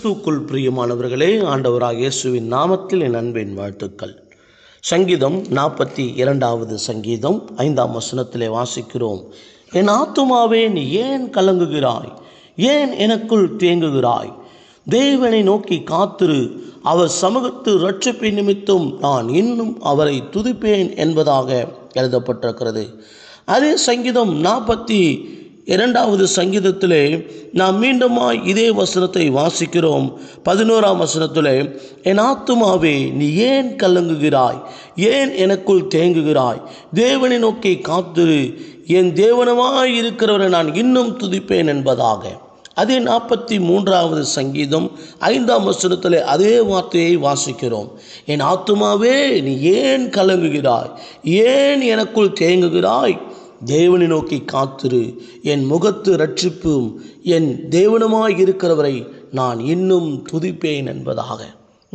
கிறிஸ்துக்குள் பிரியமானவர்களே ஆண்டவராக இயேசுவின் நாமத்தில் என் அன்பின் வாழ்த்துக்கள். சங்கீதம் நாற்பத்தி இரண்டாவது சங்கீதம் ஐந்தாம் வசனத்திலே வாசிக்கிறோம். என் ஆத்துமாவே நீ ஏன் கலங்குகிறாய்? ஏன் எனக்குள் தேங்குகிறாய்? தேவனை நோக்கி காத்திரு. அவர் சமூகத்து ரட்சிப்பின் நிமித்தம் நான் இன்னும் அவரை துதிப்பேன் என்பதாக எழுதப்பட்டிருக்கிறது. அதே சங்கீதம் நாற்பத்தி இரண்டாவது சங்கீதத்திலே நாம் மீண்டுமாய் இதே வசனத்தை வாசிக்கிறோம். பதினோராம் வசனத்திலே என் ஆத்துமாவே நீ ஏன் கலங்குகிறாய்? ஏன் எனக்குள் தேங்குகிறாய்? தேவனை நோக்கி காத்துரு. என் தேவனமாய் இருக்கிறவரை நான் இன்னும் துதிப்பேன் என்பதாக. அதே நாற்பத்தி மூன்றாவது சங்கீதம் ஐந்தாம் வசனத்தில் அதே வார்த்தையை வாசிக்கிறோம். என் ஆத்துமாவே நீ ஏன் கலங்குகிறாய்? ஏன் எனக்குள் தேங்குகிறாய்? தேவனை நோக்கி காத்திரு. என் முகத்து ரட்சிப்பும் என் தேவனுமாய் இருக்கிறவரை நான் இன்னும் துதிப்பேன் என்பதாக.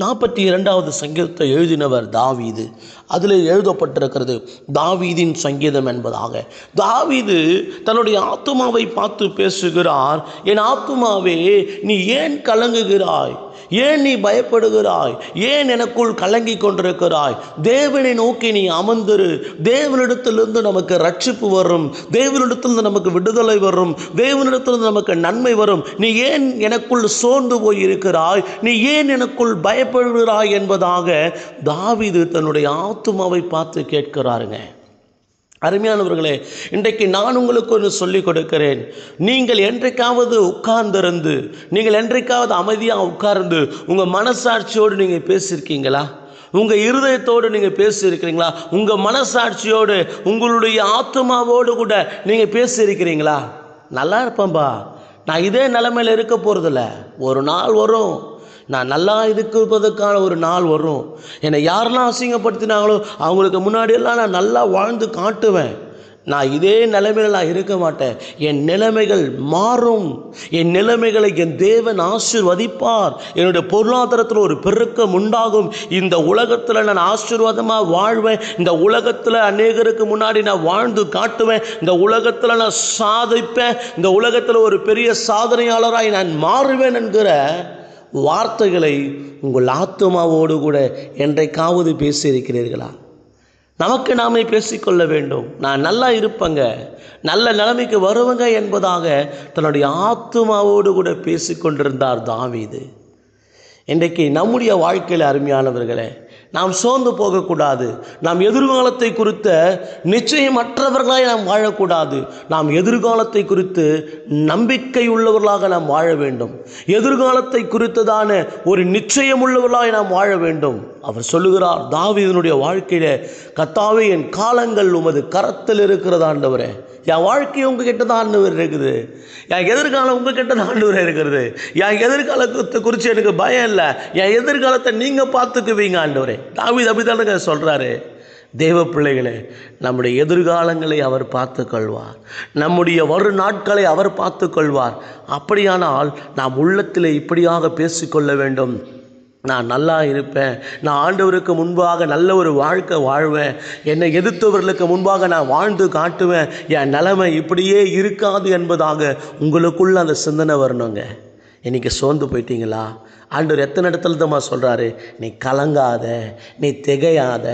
நாற்பத்தி இரண்டாவது சங்கீதத்தை எழுதினவர் தாவீது. அதில் எழுதப்பட்டிருக்கிறது தாவீதின் சங்கீதம் என்பதாக. தாவீது தன்னுடைய ஆத்துமாவை பார்த்து பேசுகிறார் என் ஆத்துமாவே நீ ஏன் கலங்குகிறாய்? ஏன் நீ பயப்படுகிறாய்? ஏன் எனக்குள் கலங்கி கொண்டிருக்கிறாய்? தேவனை நோக்கி நீ அமர்ந்திரு. தேவனிடத்திலிருந்து நமக்கு ரட்சிப்பு வரும். தேவனிடத்திலிருந்து நமக்கு விடுதலை வரும். தேவனிடத்திலிருந்து நமக்கு நன்மை வரும். நீ ஏன் எனக்குள் சோர்ந்து போய் இருக்கிறாய் நீ ஏன் எனக்குள் பயப்படுகிறாய்? என்பதாக தாவிது தன்னுடைய ஆத்துமாவை பார்த்து கேட்கிறாருங்க. அருமையானவர்களே இன்றைக்கு நான் உங்களுக்கு ஒன்று சொல்லிக் கொடுக்கிறேன். நீங்கள் என்றைக்காவது உட்கார்ந்திருந்து நீங்கள் என்றைக்காவது அமைதியாக உட்கார்ந்து உங்கள் மனசாட்சியோடு நீங்கள் பேசியிருக்கீங்களா? உங்கள் இருதயத்தோடு நீங்கள் பேசியிருக்கிறீங்களா? உங்கள் மனசாட்சியோடு உங்களுடைய ஆத்மாவோடு கூட நீங்கள் பேசியிருக்கிறீங்களா? நல்லா இருப்பேன்பா. நான் இதே நிலமையில் இருக்க போகிறதில்ல ஒரு நாள் வரும். நான் நல்லா இருக்கிறதுக்கான ஒரு நாள் வரும். என்னை யாரெல்லாம் அசிங்கப்படுத்தினாங்களோ அவங்களுக்கு முன்னாடியெல்லாம் நான் நல்லா வாழ்ந்து காட்டுவேன். நான் இதே நிலைமையில் நான் இருக்க மாட்டேன். என் நிலைமைகள் மாறும். என் நிலைமைகளை என் தேவன் ஆசிர்வதிப்பார். என்னுடைய பொருளாதாரத்தில் ஒரு பெருக்கம் உண்டாகும். இந்த உலகத்தில் நான் ஆசீர்வாதமாக வாழ்வேன். இந்த உலகத்தில் அநேகருக்கு முன்னாடி நான் வாழ்ந்து காட்டுவேன். இந்த உலகத்தில் நான் சாதிப்பேன். இந்த உலகத்தில் ஒரு பெரிய சாதனையாளராய் நான் மாறுவேன் என்கிற வார்த்தைகளை உங்கள் ஆத்மாவோடு கூட என்றைக்காவது பேசியிருக்கிறீர்களா? நமக்கு நாமே பேசிக்கொள்ள வேண்டும். நான் நல்லா இருப்பேங்க. நல்ல நிலைமைக்கு வருவங்க என்பதாக தன்னுடைய ஆத்மாவோடு கூட பேசிக்கொண்டிருந்தார் தாவீது. இன்றைக்கு நம்முடைய வாழ்க்கையில் அருமையானவர்களே நாம் சோர்ந்து போகக்கூடாது. நாம் எதிர்காலத்தை குறித்த நிச்சயமற்றவர்களாய் நாம் வாழக்கூடாது. நாம் எதிர்காலத்தை குறித்து நம்பிக்கை உள்ளவர்களாக நாம் வாழ வேண்டும். எதிர்காலத்தை குறித்ததான ஒரு நிச்சயம் உள்ளவர்களாய் நாம் வாழ வேண்டும். அவர் சொல்லுகிறார் தாவீதனுடைய வாழ்க்கையில் கத்தாவே என் காலங்கள் உமது கரத்தில் இருக்கிறது ஆண்டவரே. என் வாழ்க்கை உங்ககிட்ட தான் ஆண்டவர் இருக்குது. என் எதிர்காலம் உங்ககிட்ட தான் ஆண்டவர் இருக்கிறது என் எதிர்காலத்தை குறித்து எனக்கு பயம் இல்லை. என் எதிர்காலத்தை நீங்கள் பார்த்துக்குவீங்க ஆண்டவரே. தாவீது அப்படித்தானுங்க சொல்கிறாரு தேவ பிள்ளைகளே நம்முடைய எதிர்காலங்களை அவர் பார்த்து கொள்வார் நம்முடைய வரு நாட்களை அவர் பார்த்து கொள்வார் அப்படியானால் நாம் உள்ளத்தில் இப்படியாக பேசிக்கொள்ள வேண்டும். நான் நல்லா இருப்பேன். நான் ஆண்டவருக்கு முன்பாக நல்ல ஒரு வாழ்க்கை வாழ்வேன். என்னை எதிர்த்தவர்களுக்கு முன்பாக நான் வாழ்ந்து காட்டுவேன். என் நிலைமை இப்படியே இருக்காது என்பதாக உங்களுக்குள்ள அந்த சிந்தனை வரணுங்க. இன்றைக்கி சோர்ந்து போயிட்டீங்களா? ஆண்டவர் எத்தனை இடத்துல தான் சொல்கிறாரு நீ கலங்காத நீ திகையாத.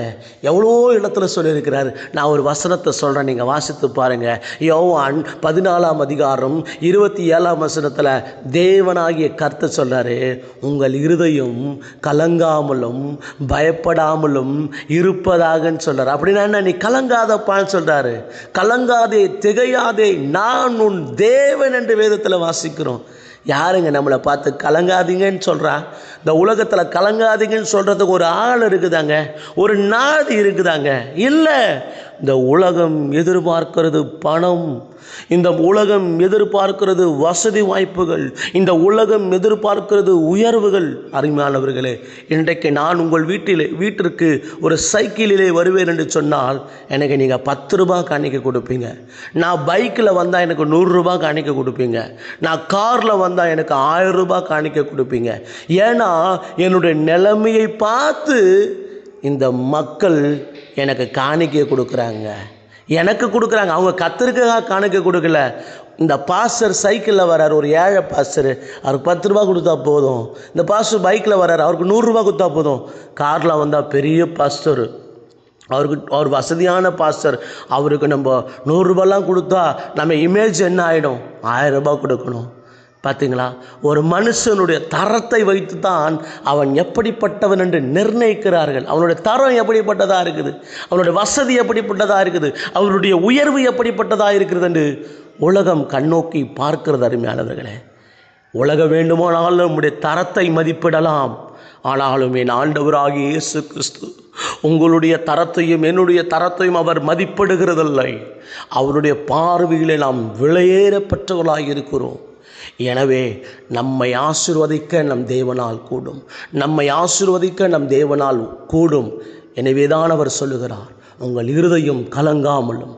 எவ்வளோ இடத்துல சொல்லியிருக்கிறார். நான் ஒரு வசனத்தை சொல்கிறேன் நீங்கள் வாசித்து பாருங்கள் யோவான் பதினாலாம் அதிகாரம் இருபத்தி ஏழாம் வசனத்தில் தேவனாகிய கருத்தை சொல்கிறாரு உங்கள் இருதயம் கலங்காமலும் பயப்படாமலும் இருப்பதாகன்னு சொல்கிறார் அப்படின்னா என்ன? நீ கலங்காதப்பான்னு சொல்கிறாரு கலங்காதே திகையாதே நான் உன் தேவன் என்று வேதத்தில் வாசிக்கிறோம். யாருங்க நம்மளை பார்த்து கலங்காதீங்கன்னு சொல்கிறா இந்த உலகத்தில் கலங்காதீங்கன்னு சொல்கிறதுக்கு ஒரு ஆள் இருக்குதாங்க? ஒரு நாதி இருக்குதாங்க? இல்லை. இந்த உலகம் எதிர்பார்க்கிறது பணம் இந்த உலகம் எதிர்பார்க்கிறது வசதி வாய்ப்புகள் இந்த உலகம் எதிர்பார்க்கிறது உயர்வுகள். அருமையானவர்களே இன்றைக்கு நான் உங்கள் வீட்டில் வீட்டிற்கு ஒரு சைக்கிளிலே வருவேன் என்று சொன்னால் எனக்கு நீங்கள் பத்து ரூபா காணிக்க கொடுப்பீங்க. நான் பைக்கில் வந்தால் எனக்கு நூறுரூபா காணிக்க கொடுப்பீங்க. நான் காரில் வந்தால் எனக்கு ஆயிரம் ரூபாய் காணிக்க கொடுப்பீங்க. ஏன்னா என்னுடைய நிலைமையை பார்த்து இந்த மக்கள் எனக்கு காணிக்கை கொடுக்குறாங்க. எனக்கு கொடுக்குறாங்க. அவங்க கத்திரிக்காய் கணக்கு கொடுக்கல. இந்த பாஸ்டர் சைக்கிளில் வரார் ஒரு ஏழை பாஸ்டர். அவருக்கு பத்து ரூபா கொடுத்தா போதும். இந்த பாஸ்டர் பைக்கில் வரார் அவருக்கு நூறுரூவா கொடுத்தா போதும். காரில் வந்தால் பெரிய பாஸ்டர். அவருக்கு அவர் வசதியான பாஸ்டர். அவருக்கு நம்ம நூறுரூபாலாம் கொடுத்தா நம்ம இமேஜ் என்ன ஆகிடும் ஆயிரம் ரூபாய் கொடுக்கணும். பார்த்தீங்களா ஒரு மனுஷனுடைய தரத்தை வைத்து தான் அவன் எப்படிப்பட்டவன் என்று நிர்ணயிக்கிறார்கள். அவனுடைய தரம் எப்படிப்பட்டதாக இருக்குது? அவனுடைய வசதி எப்படிப்பட்டதாக இருக்குது? அவருடைய உயர்வு எப்படிப்பட்டதாக இருக்கிறது என்று உலகம் கண்ணோக்கி பார்க்கிறது அருமையானவர்களே. உலக வேண்டுமானாலும் நம்முடைய தரத்தை மதிப்பிடலாம். ஆனாலும் என் ஆண்டவராகி இயேசு கிறிஸ்து உங்களுடைய தரத்தையும் என்னுடைய தரத்தையும் அவர் மதிப்பிடுகிறதில்லை. அவருடைய பார்வையிலே நாம் விலையேறப்பட்டவர்களாக இருக்கிறோம் எனவே நம்மை ஆசிர்வதிக்க நம் தேவனால் கூடும். நம்மை ஆசிர்வதிக்க நம் தேவனால் கூடும். எனவேதான் அவர் சொல்லுகிறார் உங்கள் இருதையும் கலங்காமலும்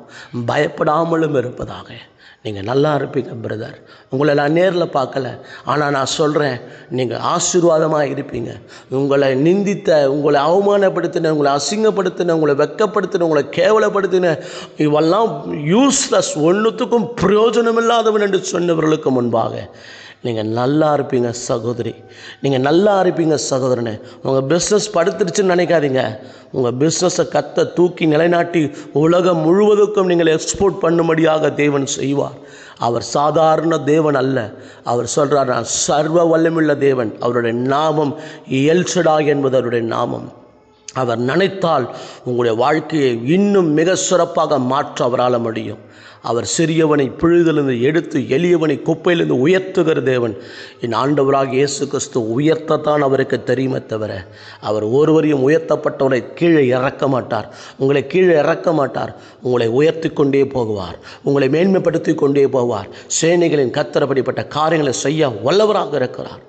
பயப்படாமலும் இருப்பதாக. நீங்கள் நல்லா இருப்பீங்க பிரதர் உங்களை நான் நேரில் பார்க்கல. ஆனால் நான் சொல்கிறேன் நீங்கள் ஆசீர்வாதமாக இருப்பீங்க. உங்களை நிந்தித்த உங்களை அவமானப்படுத்தின உங்களை அசிங்கப்படுத்தின உங்களை வெக்கப்படுத்தின உங்களை கேவலப்படுத்தின இவெல்லாம் யூஸ்லெஸ் ஒன்றுத்துக்கும் பிரயோஜனம் இல்லாதவன் என்று சொன்னவர்களுக்கு முன்பாக நீங்கள் நல்லா இருப்பீங்க சகோதரி. நீங்கள் நல்லா இருப்பீங்க சகோதரனே. உங்கள் பிஸ்னஸ் படுத்துருச்சுன்னு நினைக்காதீங்க. உங்கள் பிஸ்னஸை கத்த தூக்கி நிலைநாட்டி உலகம் முழுவதுக்கும் நீங்கள் எக்ஸ்போர்ட் பண்ணும்படியாக தேவன் செய்வார். அவர் சாதாரண தேவன் அல்ல. அவர் சொல்கிறார் நான் சர்வ வல்லமுள்ள தேவன். அவருடைய நாமம் எல்சடா என்பது அவருடைய நாமம். அவர் நினைத்தால் உங்களுடைய வாழ்க்கையை இன்னும் மிக சிறப்பாக மாற்ற அவரால் முடியும். அவர் சிறியவனை பிழுதிலிருந்து எடுத்து எளியவனை குப்பையிலிருந்து உயர்த்துகிற தேவன். என் ஆண்டவராக இயேசு கிறிஸ்து உயர்த்தத்தான் அவருக்கு தெரியுமே தவிர அவர் ஒருவரையும் உயர்த்தப்பட்டவனை கீழே இறக்க மாட்டார். உங்களை கீழே இறக்க மாட்டார். உங்களை உயர்த்தி கொண்டே போகுவார். உங்களை மேன்மைப்படுத்தி கொண்டே போவார். சேனைகளின் கத்தரப்படிப்பட்ட காரியங்களை செய்ய வல்லவராக இருக்கிறார்.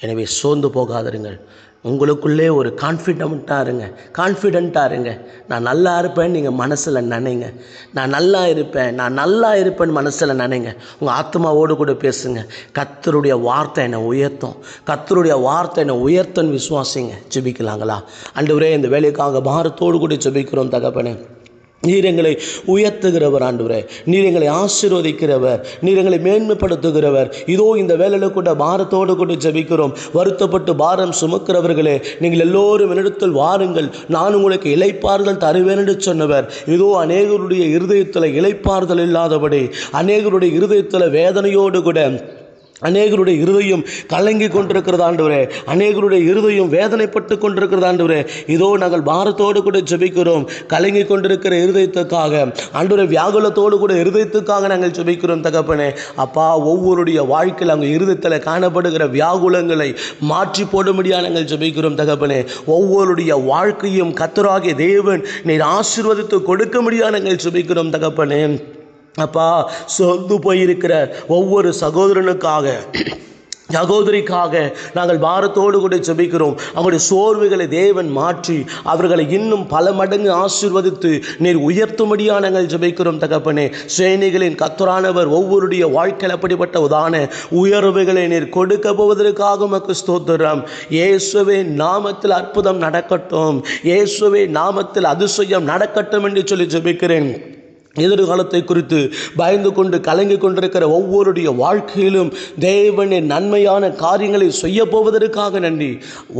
எனவே சோர்ந்து போகாதிருங்கள். உங்களுக்குள்ளே ஒரு கான்ஃபிடென்ட்டாக இருங்க. கான்ஃபிடென்ட்டாக இருங்க. நான் நல்லா இருப்பேன்னு நீங்கள் மனசில் நினைங்க. நான் நல்லா இருப்பேன். நான் நல்லா இருப்பேன்னு மனசில் நினைங்க. உங்கள் ஆத்மாவோடு கூட பேசுங்க. கத்தருடைய வார்த்தை என்னை உயர்த்தும். கத்தருடைய வார்த்தை என்னை உயர்த்தன்னு விசுவாசிங்க. ஜெபிக்கலாங்களா? அன்றுவரே இந்த வேலைக்காக பாரத்தோடு கூட ஜெபிக்கிறோம் தகப்பனே. நீர் எங்களை உயர்த்துகிறவர் ஆண்டவரே. நீர் எங்களை ஆசீர்வதிக்கிறவர் நீர் எங்களை மேன்மைப்படுத்துகிறவர். இதோ இந்த வேலையில் கூட பாரத்தோடு கூட ஜெபிக்கிறோம். வருத்தப்பட்டு பாரம் சுமக்கிறவர்களே நீங்கள் எல்லோரும் என்னிடத்தில் வாருங்கள். நான் உங்களுக்கு இலைப்பாறுதல் தருவேன் என்று சொன்னவர். இதோ அநேகருடைய இருதயத்தில் இலைப்பாறுதல் இல்லாதபடி அநேகருடைய இருதயத்தில் வேதனையோடு கூட அநேகருடைய இருதயம் கலங்கி கொண்டிருக்கிறது ஆண்டவரே. அநேகருடைய இருதயம் வேதனைப்பட்டு கொண்டிருக்கிறது ஆண்டவரே. இதோ நாங்கள் பாரத்தோடு கூட ஜெபிக்கிறோம். கலங்கி கொண்டிருக்கிற இருதயத்துக்காக. ஆண்டவரை வியாகுலத்தோடு கூட இருதயத்துக்காக நாங்கள் ஜெபிக்கிறோம் தகப்பனே. அப்பா ஒவ்வொருடைய வாழ்க்கையில் அவங்க இருதயத்தில் காணப்படுகிற வியாகுலங்களை மாற்றி போடும்படியாக நாங்கள் ஜெபிக்கிறோம் தகப்பனே. ஒவ்வொருடைய வாழ்க்கையும் கத்தராகிய தேவன் நீர் ஆசீர்வதித்து கொடுக்க முடியாது நாங்கள் ஜெபிக்கிறோம் தகப்பனே. அப்பா சொந்து போயிருக்கிற ஒவ்வொரு சகோதரனுக்காக சகோதரிக்காக நாங்கள் பாரத்தோடு கூட ஜெபிக்கிறோம். அவருடைய சோர்வுகளை தேவன் மாற்றி அவர்களை இன்னும் பல மடங்கு ஆசீர்வதித்து நீர் உயர்த்தும்படியா நாங்கள் ஜெபிக்கிறோம் தகப்பனே. சேனைகளின் கத்தரானவர் ஒவ்வொருடைய வாழ்க்கையில் அப்படிப்பட்ட உதான உயர்வுகளை நீர் கொடுக்க போவதற்காக உமக்கு ஸ்தோத்திரம். இயேசுவே நாமத்தில் அற்புதம் நடக்கட்டும். இயேசுவே நாமத்தில் அதிசயம் நடக்கட்டும் என்று சொல்லி ஜெபிக்கிறேன். எதிர்காலத்தை குறித்து பயந்து கொண்டு கலங்கி கொண்டிருக்கிற ஒவ்வொருடைய வாழ்க்கையிலும் தேவனின் நன்மையான காரியங்களை செய்ய போவதற்காக நன்றி.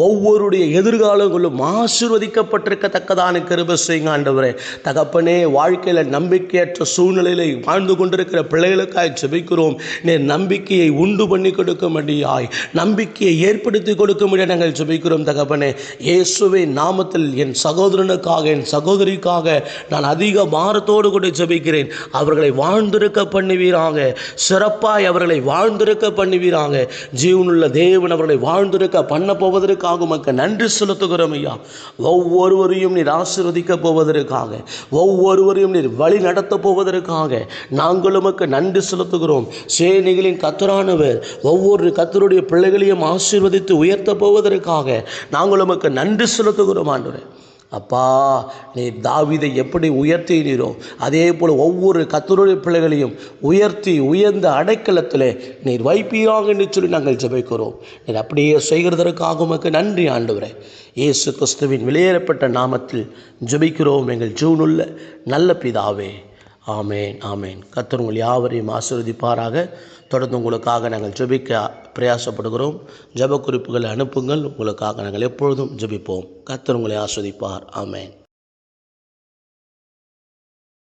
ஒவ்வொருடைய எதிர்காலங்களும் ஆசீர்வதிக்கப்பட்டிருக்கத்தக்கதான கிருப செய்யுங்க ஆண்டவரே. தகப்பனே வாழ்க்கையில் நம்பிக்கையற்ற சூழ்நிலையில வாழ்ந்து கொண்டிருக்கிற பிள்ளைகளுக்காய் ஜெபிக்கிறோம். நீ நம்பிக்கையை உண்டு பண்ணி கொடுக்கும்படியாய் நம்பிக்கையை ஏற்படுத்தி கொடுக்கும்படியாக நாங்கள் ஜெபிக்கிறோம் தகப்பனே. இயேசுவின் நாமத்தில் என் சகோதரனுக்காக என் சகோதரிக்காக நான் அதிக பாரத்தோடு கூட ஜெபிக்கிறேன். அவர்களை வாழ்ந்திருக்க பண்ணுவீராங்க சிறப்பாய் அவர்களை வாழ்ந்திருக்க பண்ணுவீராங்க ஜீவனுள்ள தேவன் அவர்களை வாழ்ந்திருக்க பண்ண போவதற்காக மக்கள் நன்றி செலுத்துகிறோம் ஐயா. ஒவ்வொருவரையும் நீர் ஆசீர்வதிக்க போவதற்காக. ஒவ்வொருவரையும் நீர் வழி நடத்த போவதற்காக நாங்கள் உமக்கு நன்றி செலுத்துகிறோம். சேனைகளின் கத்தரானவர் ஒவ்வொரு கத்தருடைய பிள்ளைகளையும் ஆசீர்வதித்து உயர்த்த போவதற்காக நாங்கள் உமக்கு நன்றி செலுத்துகிறோம் ஆண்டு அப்பா நீர் தாவிதை எப்படி உயர்த்தினீரோ அதே போல் ஒவ்வொரு கத்தருடைய பிள்ளைகளையும் உயர்த்தி உயர்ந்த அடைக்கலத்தில் நீர் வைப்பீராக என்று சொல்லி நாங்கள் ஜெபிக்கிறோம். நீர் அப்படியே செய்கிறதற்காக உமக்கு நன்றி ஆண்டவரே. இயேசு கிறிஸ்துவின் வெளியேறப்பட்ட நாமத்தில் ஜெபிக்கிறோம். எங்கள் ஜூனுள்ள நல்ல பிதாவே ஆமேன் ஆமேன். கத்தர் உங்கள் யாவரையும் ஆசிர்வதிப்பாராக. தொடர்ந்து உங்களுக்காக நாங்கள் ஜெபிக்க பிரயாசப்படுகிறோம். ஜெப குறிப்புகளை அனுப்புங்கள். உங்களுக்காக நாங்கள் எப்பொழுதும் ஜெபிப்போம். கத்தர் உங்களை ஆஸ்வதிப்பார் ஆமேன்.